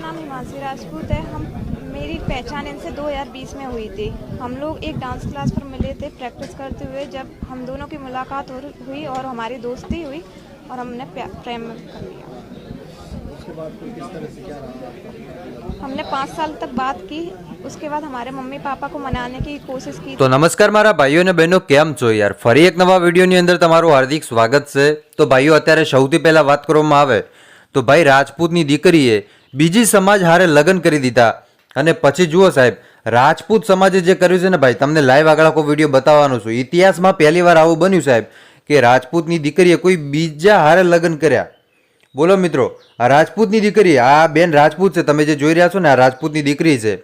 नाम हिमांशी राजपूत है हम मेरी पहचान इनसे 2020 में हुई थी हम लोग एक डांस क्लास पर मिले थे प्रैक्टिस करते हुए जब हम दोनों की मुलाकात हो- हुई और हमारी दोस्ती हुई और हमने प्या- प्रेम कर लिया उसके बाद फिर किस तरह से क्या रहा हमने पाँच साल तक बात की उसके बाद हमारे मम्मी पापा को मनाने की कोशिश की તો નમસ્કાર મારા ભાઈઓ અને બહેનો કેમ છો યાર ફરી એક નવા વિડીયોની અંદર તમારું હાર્દિક સ્વાગત છે તો ભાઈઓ અત્યારે સૌથી પહેલાં વાત કરવામાં આવે તો ભાઈ રાજપૂતની દીકરીએ બીજી સમાજ હારે લગ્ન કરી દીધા. અને પછી જુઓ સાહેબ, રાજપૂત સમાજે જે કર્યું છે ને ભાઈ, તમને લાઈવ આગળ આખો વીડિયો બતાવવાનો છું. ઇતિહાસમાં પહેલી વાર આવું બન્યું સાહેબ, કે રાજપૂતની દીકરીએ કોઈ બીજા હારે લગ્ન કર્યા. બોલો મિત્રો, આ રાજપૂતની દીકરી, આ બેન રાજપૂત છે, તમે જે જોઈ રહ્યા છો ને, આ રાજપૂતની દીકરી છે.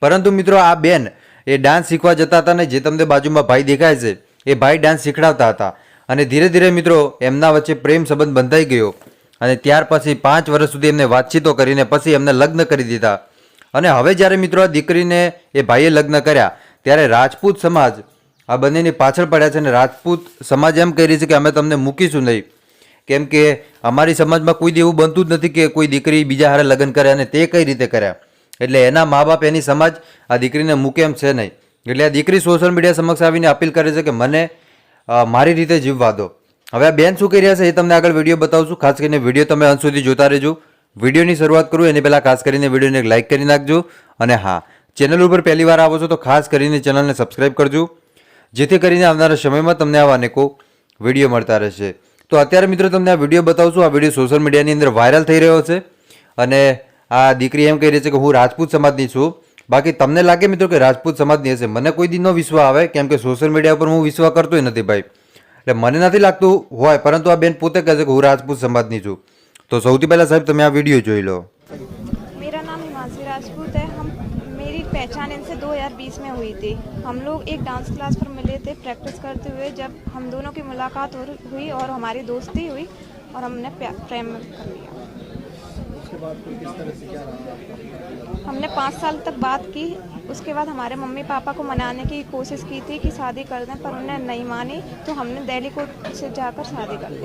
પરંતુ મિત્રો, આ બેન, એ ડાન્સ શીખવા જતા હતા ને, જે તમને બાજુમાં ભાઈ દેખાય છે, એ ભાઈ ડાન્સ શીખડાવતા હતા. અને ધીરે ધીરે મિત્રો, એમના વચ્ચે પ્રેમ સંબંધ બંધાઈ ગયો. અને ત્યાર પછી પાંચ વર્ષ સુધી એમને વાતચીતો કરીને પછી એમને લગ્ન કરી દીધા. અને હવે જ્યારે મિત્રો આ દીકરીને એ ભાઈએ લગ્ન કર્યા, ત્યારે રાજપૂત સમાજ આ બંનેની પાછળ પડ્યા છે અને રાજપૂત સમાજ એમ કહી રહી છે કે અમે તમને મૂકીશું નહીં. કેમ કે અમારી સમાજમાં કોઈ એવું બનતું જ નથી કે કોઈ દીકરી બીજા હારે લગ્ન કરે અને તે કઈ રીતે કર્યા એટલે એના મા બાપ એની સમાજ આ દીકરીને મૂકે એમ છે નહીં. એટલે આ દીકરી સોશિયલ મીડિયા સમક્ષ આવીને અપીલ કરે છે કે મને મારી રીતે જીવવા દો. હવે આ બેન શું કરી રહ્યા છે એ તમને આગળ વીડિયો બતાવશું. ખાસ કરીને વીડિયો તમે અંત સુધી જોતા રહેજો. વિડીયોની શરૂઆત કરું, એની પહેલાં ખાસ કરીને વિડીયોને લાઇક કરી નાખજો. અને હા ચેનલ ઉપર પહેલી વાર આવો છો તો ખાસ કરીને ચેનલને સબસ્ક્રાઇબ કરજો. જેથી કરીને આવનારા સમયમાં તમને આવા અનેકો વીડિયો મળતા રહેશે. તો અત્યારે મિત્રો તમને આ વીડિયો બતાવશું. આ વીડિયો સોશિયલ મીડિયાની અંદર વાયરલ થઈ રહ્યો છે. અને આ દીકરી એમ કહી રહી છે કે હું રાજપૂત સમાજની છું. બાકી તમને લાગે મિત્રો કે રાજપૂત સમાજની હશે? મને કોઈ દિનનો નો વિશ્વાસ આવે, કેમ કે સોશિયલ મીડિયા ઉપર હું વિશ્વાસ કરતોય નથી ભાઈ. એટલે મને નથી લાગતું હોય પરંતુ આ બેન પોતે કહે છે કે હું રાજપૂત સમાજની છું તો સૌથી પહેલાં સાહેબ તમે આ વિડીયો જોઈ લો मेरा नाम हिमांशी राजपूत है हम मेरी पहचान इनसे 2020 में हुई थी हम लोग एक डांस क्लास पर मिले थे प्रैक्टिस करते हुए जब हम दोनों की मुलाकात हो- हुई और हमारी दोस्ती हुई और हमने प्या- प्रेम कर लिया उसके बाद फिर किस तरह से क्या रहा हमने पाँच साल तक बात की उसके बाद हमारे मम्मी पापा को मनाने की कोशिश की थी कि शादी कर दें पर उन्हें नहीं मानी तो हमने दिल्ली कोर्ट से जाकर शादी कर ली।